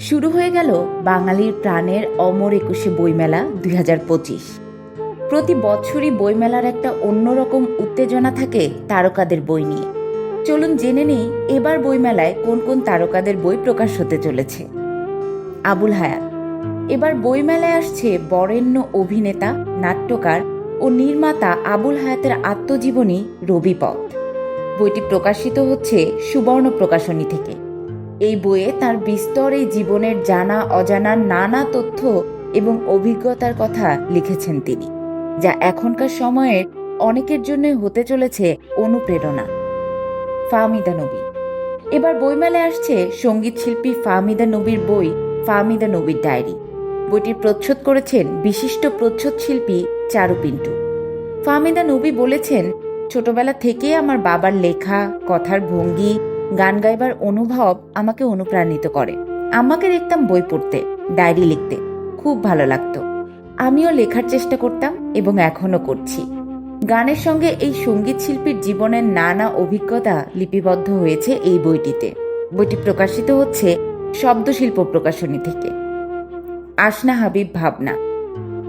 শুরু হয়ে গেল বাঙালির প্রাণের অমর একুশে বইমেলা দুই হাজার পঁচিশ। প্রতি বছরই বইমেলার একটা অন্যরকম উত্তেজনা থাকে তারকাদের বই নিয়ে। চলুন জেনে নেই এবার বইমেলায় কোন কোন তারকাদের বই প্রকাশ হতে চলেছে। আবুল হায়াত। এবার বইমেলায় আসছে বরেণ্য অভিনেতা, নাট্যকার ও নির্মাতা আবুল হায়াতের আত্মজীবনী রবিপথ। বইটি প্রকাশিত হচ্ছে সুবর্ণ প্রকাশনী থেকে। এই বইয়ে তার বিস্তর এই জীবনের জানা, অজানা নানা তথ্য এবং অভিজ্ঞতার কথা লিখেছেন তিনি, যা এখনকার সময়ের অনেকের জন্য হতে চলেছে অনুপ্রেরণা। ফাহমিদা নবী। এবার বইমেলায় আসছে সংগীত শিল্পী ফাহমিদা নবীর বই ফাহমিদা নবীর ডায়েরি। বইটির প্রচ্ছদ করেছেন বিশিষ্ট প্রচ্ছদ শিল্পী চারু পিন্টু। ফাহমিদা নবী বলেছেন, ছোটবেলা থেকে আমার বাবার লেখা, কথার ভঙ্গি গান গাইবার অনুভব আমাকে অনুপ্রাণিত করে। আমাকে দেখতাম বই পড়তে, ডায়েরি লিখতে। খুব ভালো লাগতো। আমিও লেখার চেষ্টা করতাম এবং এখনও করছি। গানের সঙ্গে এই সংগীত শিল্পীর জীবনের নানা অভিজ্ঞতা লিপিবদ্ধ হয়েছে এই বইটিতে। বইটি প্রকাশিত হচ্ছে শব্দশিল্প প্রকাশনী থেকে। আসনা হাবিব ভাবনা।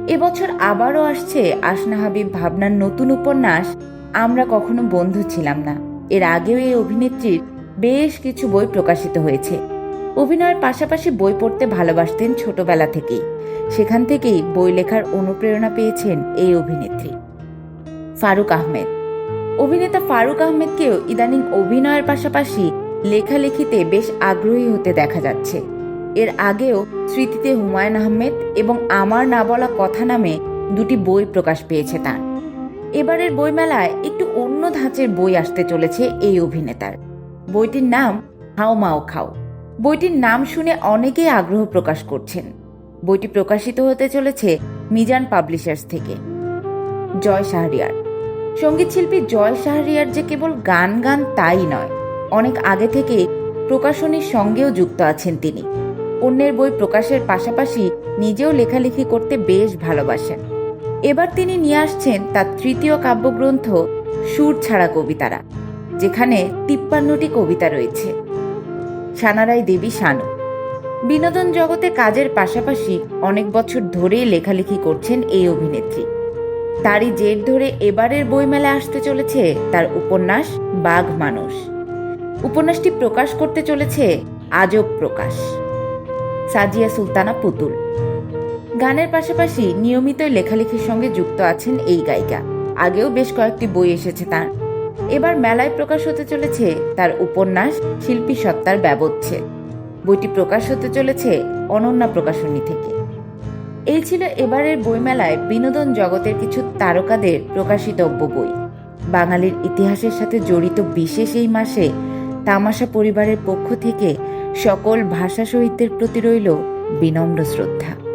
এবছর আবারও আসছে আসনা হাবিব ভাবনার নতুন উপন্যাস, আমরা কখনো বন্ধু ছিলাম না। এর আগেও এই অভিনেত্রীর বেশ কিছু বই প্রকাশিত হয়েছে। অভিনয়ের পাশাপাশি বই পড়তে ভালোবাসতেন ছোটবেলা থেকেই। সেখান থেকেই বই লেখার অনুপ্রেরণা পেয়েছেন এই অভিনেত্রী। ফারুক আহমেদ। অভিনেতা ফারুক আহমেদকেও ইদানিং অভিনয়ের পাশাপাশি লেখালেখিতে বেশ আগ্রহী হতে দেখা যাচ্ছে। এর আগেও স্মৃতিতে হুমায়ুন আহমেদ এবং আমার না বলা কথা নামে দুটি বই প্রকাশ পেয়েছে তার। এবারের বইমেলায় একটু অন্য ধাঁচের বই আসতে চলেছে এই অভিনেতার। বইটির নাম হাও মাও খাও। বইটির নাম শুনে অনেকেই আগ্রহ প্রকাশ করছেন। বইটি প্রকাশিত হতে চলেছে মিজান পাবলিশার্স থেকে। জয় শাহরিয়ার। সংগীত শিল্পী জয় শাহরিয়ার যে কেবল গান গান তাই নয়, অনেক আগে থেকে প্রকাশনীর সঙ্গেও যুক্ত আছেন তিনি। অন্যের বই প্রকাশের পাশাপাশি নিজেও লেখালেখি করতে বেশ ভালোবাসেন। এবার তিনি নিয়ে আসছেন তার তৃতীয় কাব্যগ্রন্থ সুর ছাড়া কবিতারা। যেখানে তিপ্পান্নটি কবিতা রয়েছে। সানারাই দেবী শানু। বিনোদন জগতে কাজের পাশাপাশি অনেক বছর ধরেই লেখালেখি করছেন এই অভিনেত্রী। তারই জের ধরে এবারের বইমেলা আসতে চলেছে তার উপন্যাস বাঘ মানুষ। উপন্যাসটি প্রকাশ করতে চলেছে আজব প্রকাশ। সাজিয়া সুলতানা পুতুল। গানের পাশাপাশি নিয়মিতই লেখালেখির সঙ্গে যুক্ত আছেন এই গায়িকা। আগেও বেশ কয়েকটি বই এসেছে তার। এবার মেলায় প্রকাশ হতে চলেছে তার উপন্যাস শিল্পী সত্তার ব্যবচ্ছেদ বইটি প্রকাশ হতে চলেছে অনন্যা প্রকাশনী থেকে। এই ছিল এবারের বইমেলায় বিনোদন জগতের কিছু তারকাদের প্রকাশিতব্য বই। বাঙালির ইতিহাসের সাথে জড়িত বিশেষ এই মাসে তামাশা পরিবারের পক্ষ থেকে সকল ভাষা শহীদদের প্রতি রইল বিনম্র শ্রদ্ধা।